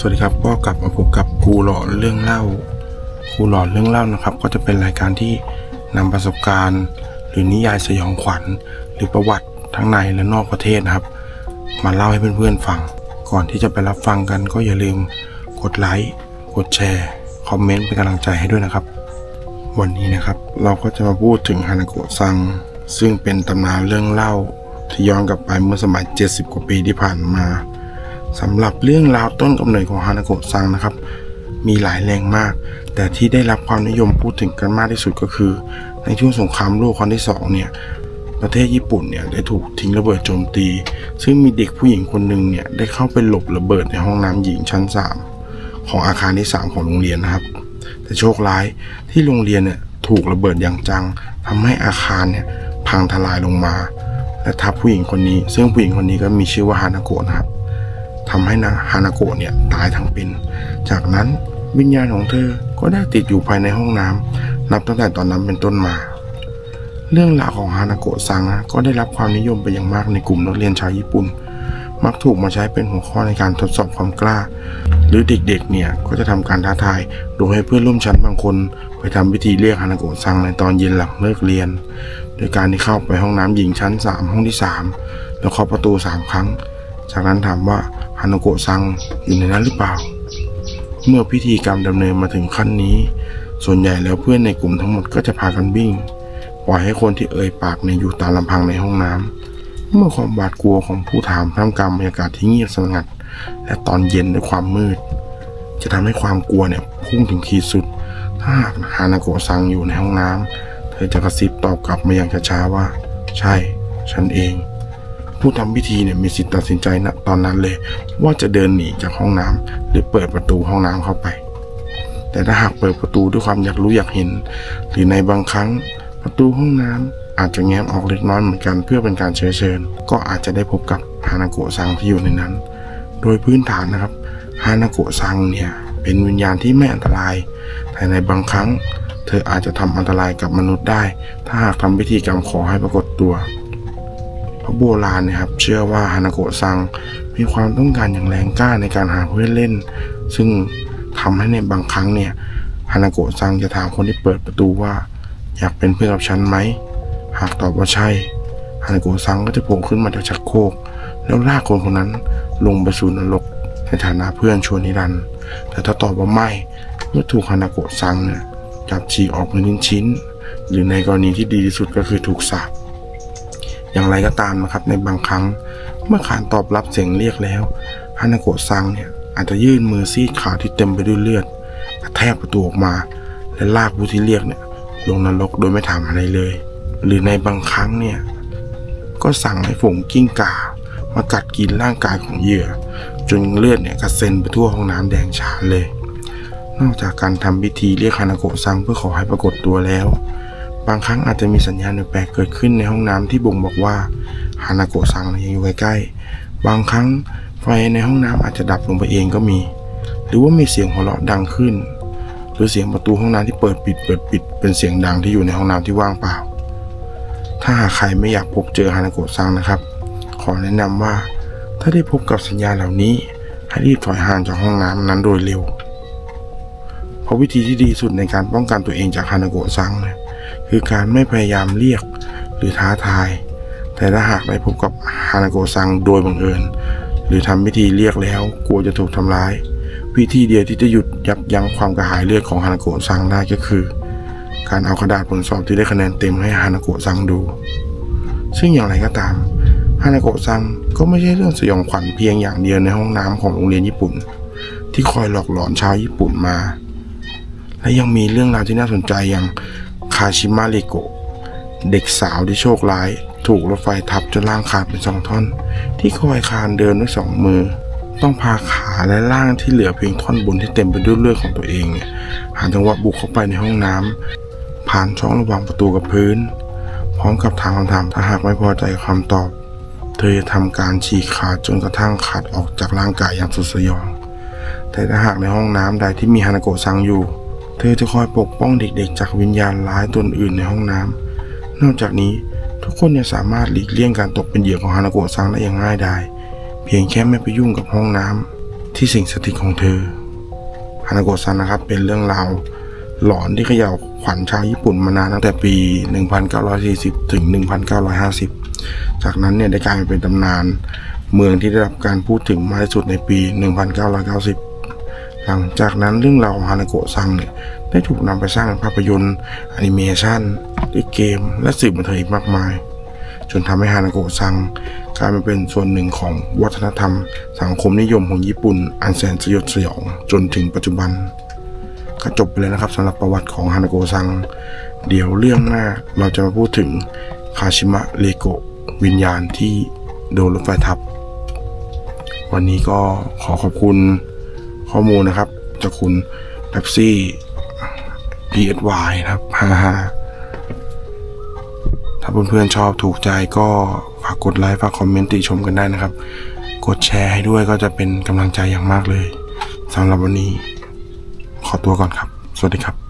สวัสดีครับก็กลับมาพบกับครูหลอนเรื่องเล่าครูหลอนเรื่องเล่านะครับ ก็จะเป็นรายการที่นำประสบการณ์ หรือนิยายสยองขวัญ หรือประวัติทั้งในและนอกประเทศนะครับ มาเล่าให้เพื่อนๆฟัง ก่อนที่จะไปรับฟังกันก็อย่าลืมกดไลค์กดแชร์คอมเมนต์เป็นกำลังใจให้ด้วยนะครับ วันนี้นะครับเราก็จะมาพูดถึงฮานาโกะซัง ซึ่งเป็นตำนานเรื่องเล่าที่ย้อนกลับไปเมื่อสมัย 70 กว่าปีที่ผ่านมา สำหรับเรื่องราวต้นกำเนิดของฮานาโกะซังนะครับ มีหลายแรงมาก แต่ที่ได้รับความนิยมพูดถึงกันมากที่สุดก็คือ ในช่วงสงครามโลกครั้งที่สองเนี่ยประเทศญี่ปุ่นเนี่ยได้ถูกทิ้งระเบิดโจมตี ซึ่งมีเด็กผู้หญิงคนหนึ่งเนี่ยได้เข้าไปหลบระเบิดในห้องน้ำหญิงชั้น 3 ของอาคารที่ 3 ของโรงเรียนนะครับ แต่โชคร้ายที่โรงเรียนเนี่ยถูกระเบิดอย่างจังทำให้อาคารเนี่ยพังทลายลงมา และทับผู้หญิงคนนี้ ซึ่งผู้หญิงคนนี้ก็มีชื่อว่าฮานาโกะนะครับ ทำให้นะฮานาโกะเนี่ยตายทั้งเป็น จากนั้นวิญญาณของเธอก็ได้ติดอยู่ภายในห้องน้ำนับตั้งแต่ตอนนั้นเป็นต้นมา เรื่องราวของฮานาโกะซังก็ได้รับความนิยมไปอย่างมากในกลุ่มนักเรียนชาวญี่ปุ่น มักถูกมาใช้เป็นหัวข้อในการทดสอบความกล้า หรือเด็กๆเนี่ยก็จะทำการท้าทายโดยให้เพื่อนร่วมชั้นบางคน ไปทำพิธีเรียกฮานาโกะซังในตอนเย็นหลังเลิกเรียน โดยการที่เข้าไปห้องน้ำหญิงชั้น 3 ห้องที่ 3 แล้วเคาะประตู 3 ครั้ง จากนั้นถามว่าฮานาโกะซังอยู่ในนั้นหรือเปล่า เมื่อพิธีกรรมดำเนินมาถึงขั้นนี้ ส่วนใหญ่แล้วเพื่อนในกลุ่มทั้งหมดก็จะพากันวิ่ง ปล่อยให้คนที่เอ่ยปากเนี่ยอยู่ตามลำพังในห้องน้ำ เมื่อความหวาดกลัวของผู้ถามท่ามกลางบรรยากาศที่เงียบสงัด และตอนเย็นด้วยความมืด จะทำให้ความกลัวเนี่ยพุ่งถึงขีดสุด ถ้าหากฮานาโกะซังอยู่ในห้องน้ำเธอจะกระซิบตอบกลับมาอย่างช้าๆว่า ใช่ ฉันเอง ผู้ทำพิธีเนี่ยมีสิทธิ์ตัดสินใจณตอนนั้นเลย ว่าจะเดินหนีจากห้องน้ำหรือเปิดประตูห้องน้ำเข้าไป แต่ถ้าหากเปิดประตูด้วยความอยากรู้อยากเห็น หรือในบางครั้งประตูห้องน้ำอาจจะแง้มออกเล็กน้อยเหมือนกันเพื่อเป็นการเชื้อเชิญ ก็อาจจะได้พบกับฮานาโกะซังที่อยู่ในนั้น โดยพื้นฐานนะครับฮานาโกะซังเนี่ยเป็นวิญญาณที่ไม่อันตราย แต่ในบางครั้ง เธออาจจะทำอันตรายกับมนุษย์ได้ ถ้าหากทำพิธีกรรมขอให้ปรากฏตัว โบราณเนะครับ เชื่อว่าฮานาโกะซังมีความต้องการอย่างแรงกล้าในการหาเพื่อนเล่น ซึ่งทำให้ในบางครั้งเนี่ยฮานาโกะซังจะถามคนที่เปิดประตูว่า อยากเป็นเพื่อนกับฉันไหม หากตอบว่าใช่ฮานาโกะซังก็จะโผล่ขึ้นมาจากชักโครกแล้วลากคนคนนั้นลงไปสู่นรกในฐานะเพื่อนชวนนิรันด์แต่ถ้าตอบว่าไม่เมื่อถูกฮานาโกะซังเนี่ยจับฉีกออกเป็นชิ้นๆหรือในกรณีที่ดีที่สุดก็คือถูกสาป อย่างไรก็ตามนะครับในบางครั้งเมื่อขานตอบรับเสียงเรียกแล้วฮานาโกะซังเนี่ยอาจจะยื่นมือซีดขาวที่เต็มไปด้วยเลือดกระแทกประตูออกมา และลากผู้ที่เรียกเนี่ยลงนรกโดยไม่ถามอะไรเลย หรือในบางครั้งเนี่ยก็สั่งให้ฝูงกิ้งก่ามากัดกินร่างกายของเหยื่อ จนเลือดเนี่ยกระเซ็นไปทั่วห้องน้ำแดงฉานเลย นอกจากการทำพิธีเรียกฮานาโกะซังเพื่อขอให้ปรากฏตัวแล้ว บางครั้งอาจจะมีสัญญาณแปลกๆเกิดขึ้นในห้องน้ำที่บ่งบอกว่าฮานาโกะซังยังอยู่ใกล้ๆบางครั้งไฟในห้องน้ำอาจจะดับลงไปเองก็มี หรือว่ามีเสียงหัวเราะดังขึ้น หรือเสียงประตูห้องน้ำที่เปิดปิดเปิดปิด เป็นเสียงดังที่อยู่ในห้องน้ำที่ว่างเปล่า ถ้าหากใครไม่อยากพบเจอฮานาโกะซังนะครับ ขอแนะนำว่า ถ้าได้พบกับสัญญาณเหล่านี้ ให้รีบถอยห่างจากห้องน้ำนั้นโดยเร็ว เพราะวิธีที่ดีสุดในการป้องกันตัวเองจากฮานาโกะซังเนี่ย คือการไม่พยายามเรียกหรือท้าทาย แต่ถ้าหากได้พบกับฮานาโกซังโดยบังเอิญ หรือทำพิธีเรียกแล้วกลัวจะถูกทำร้าย วิธีเดียวที่จะหยุดยับยั้งความกระหายเลือดของฮานาโกซังได้ก็คือ การเอากระดาษผลสอบที่ได้คะแนนเต็มให้ฮานาโกซังดู ซึ่งอย่างไรก็ตามฮานาโกซังก็ไม่ใช่เรื่องสยองขวัญเพียงอย่างเดียวในห้องน้ำของโรงเรียนญี่ปุ่น ที่คอยหลอกหลอนชาวญี่ปุ่นมา และยังมีเรื่องราวที่น่าสนใจอย่าง คาชิมะริโกะเด็กสาวที่โชคร้าย ถูกรถไฟทับจนร่างขาดเป็นสองท่อน ที่คอยคานเดินด้วยสองมือ ต้องพาขาและร่างที่เหลือเพียงท่อนบนที่เต็มไปด้วยเลือดของตัวเองเนี่ยหาจังหวะบุกเข้าไปในห้องน้ำผ่านช่องระหว่างประตูกับพื้น พร้อมกับถามคำถามถ้าหากไม่พอใจคำตอบ เธอจะทำการฉีกขาจนกระทั่งขาดออกจากร่างกายอย่างสุดสยอง แต่ถ้าหากในห้องน้ำใดที่มีฮานาโกะซังอยู่ เธอจะคอยปกป้องเด็กๆ จากวิญญาณร้ายตนอื่นในห้องน้ำ นอกจากนี้ทุกคนยังสามารถหลีกเลี่ยงการตกเป็นเหยื่อของฮานาโกะซังได้อย่างง่ายดาย เพียงแค่ไม่ไปยุ่งกับห้องน้ำที่สิ่งสถิตของเธอฮานาโกะซันนะครับเป็นเรื่องราวหลอนที่เขย่าขวัญชาวญี่ปุ่นมานานตั้งแต่ปี 1940 ถึง 1950 จากนั้นเนี่ยได้กลายเป็นตำนาน เมืองที่ได้รับการพูดถึงมากที่สุดในปี 1990 หลังจากนั้นเรื่องราวของฮานาโกะซังเนี่ยได้ถูกนำไปสร้างเป็นภาพยนตร์แอนิเมชันหรือเกม และสื่อบันเทิงอีกมากมาย จนทำให้ฮานาโกะซังกลายมาเป็นส่วนหนึ่งของวัฒนธรรม สังคมนิยมของญี่ปุ่น อันแสนสยดสยองจนถึงปัจจุบันก็จบไปเลยนะครับสำหรับประวัติของฮานาโกะซัง เดี๋ยวเรื่องหน้าเราจะมาพูดถึงคาชิมะเลโกะวิญญาณที่โดนรถไฟทับ วันนี้ก็ขอขอบคุณ ข้อมูลนะครับจากคุณเ e ปซี่ PSY นะครับฮ่าฮถ้าเพื่อนๆชอบถูกใจก็ฝากกดไลค์ฝากคอมเมนต์ติชมกันได้นะครับ กดแชร์ให้ด้วยก็จะเป็นกำลังใจอย่างมากเลยสำหรับวันนี้ ขอตัวก่อนครับ สวัสดีครับ